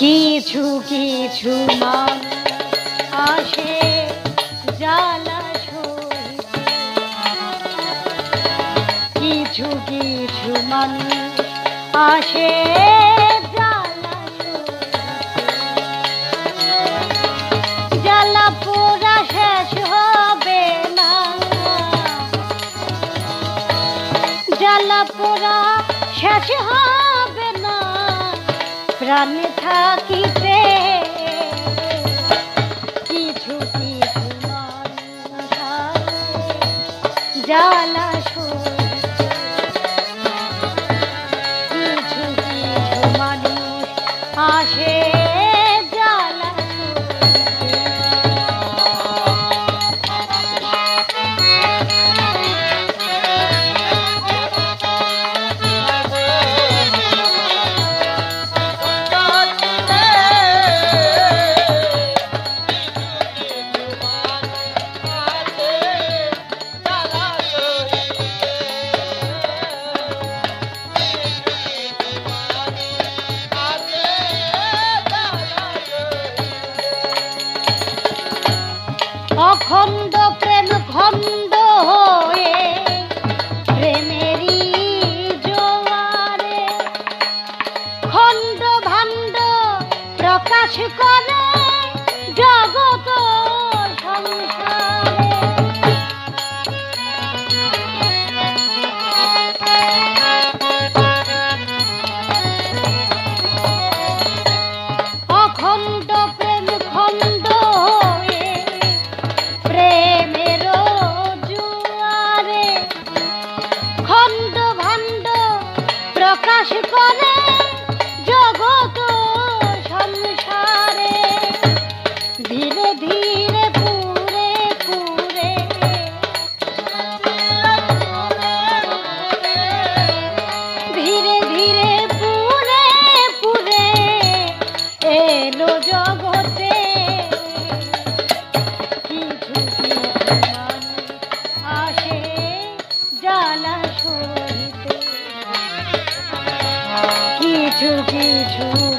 কিছু কিছু মানুষ আসে কিছু কিছু মানুষ আসে শেষ হবে না। প্রাণী হবে না। থাকিবে কিছু কিছু জালা caixa छू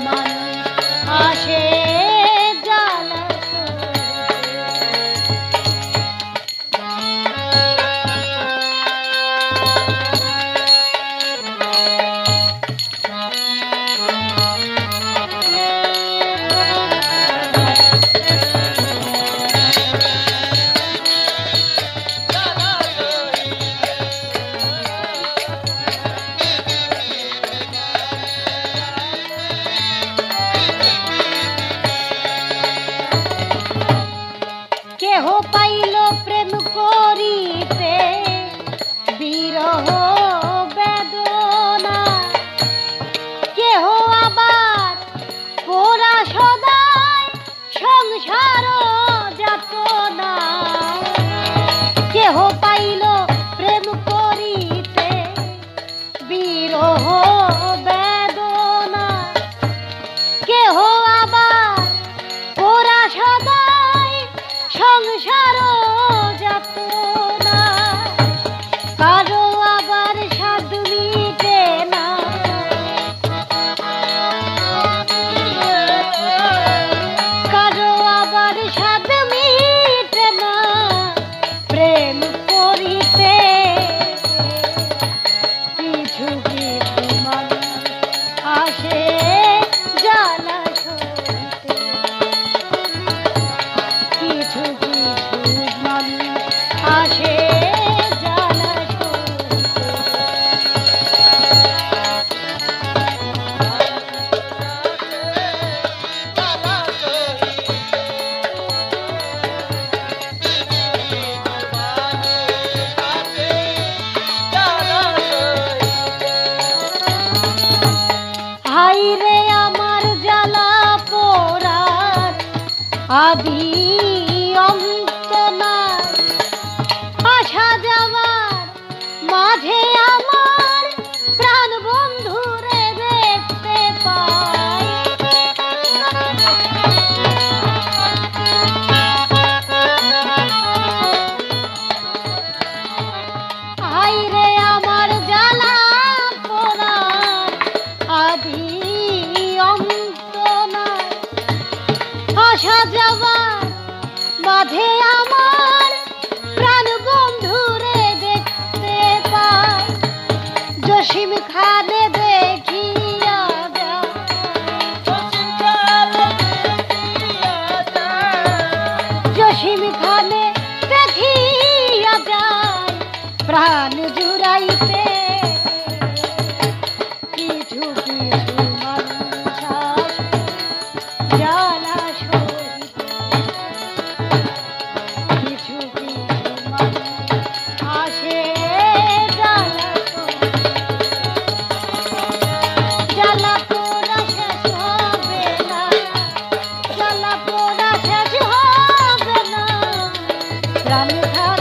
संशय Abiyom মাঝে আমার প্রাণ বন্ধুরে দেখতে পাই জসিম খানে যায়। জসিম খানে দেখিয়া যায়, প্রাণ জুড়াইতে। কিছু কিছু